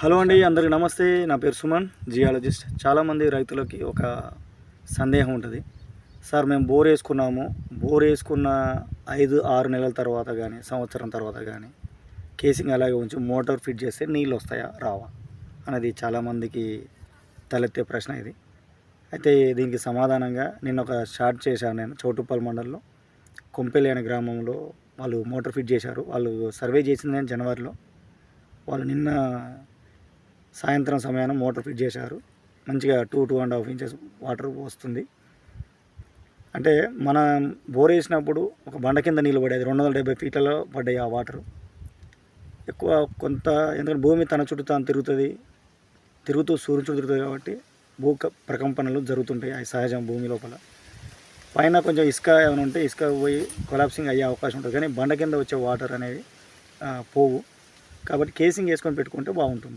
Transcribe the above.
Hello అండి అందరికి నమస్తే. నా పేరు సుమన్ జియాలజిస్ట్. చాలామంది రైతులకి ఒక సందేహం ఉంటుంది. సార్ మేము బోర్ వేసుకున్నాము. బోర్ వేసుకున్న ఐదు ఆరు నెలల తర్వాత కానీ సంవత్సరం తర్వాత కానీ కేసింగ్ అలాగే ఉంచి మోటార్ ఫిట్ చేస్తే నీళ్ళు వస్తాయా రావా అనేది చాలామందికి తలెత్తే ప్రశ్న ఇది. అయితే దీనికి సమాధానంగా నిన్న ఒక షార్ట్ చేశాను నేను చౌటుప్పల్ మండలంలో. కొంపెల్లి అనే గ్రామంలో వాళ్ళు మోటార్ ఫిట్ చేశారు. వాళ్ళు సర్వే చేసింది నేను జనవరిలో. వాళ్ళు నిన్న సాయంత్రం సమయాన మోటార్ ఫిట్ చేశారు. మంచిగా two two and half inches water వస్తుంది అంటే మన బోర్ వేసినప్పుడు ఒక బండ కింద నీళ్ళు పడేది. రెండు వందల డెబ్బై ఫీట్లలో పడ్డాయి ఆ వాటర్. ఎక్కువ కొంత ఎందుకంటే భూమి తన చుట్టూ తాను తిరుగుతుంది. తిరుగుతూ సూర్యుడు చుట్టూ తిరుగుతుంది కాబట్టి భూ ప్రకంపనలు జరుగుతుంటాయి అవి సహజం భూమి లోపల. పైన కొంచెం ఇసుక ఏమైనా ఉంటే ఇసుక పోయి కొలాప్సింగ్ అయ్యే అవకాశం ఉంటుంది. కానీ బండ కింద వచ్చే వాటర్ అనేవి పోవు. కాబట్టి కేసింగ్ వేసుకొని పెట్టుకుంటే బాగుంటుంది.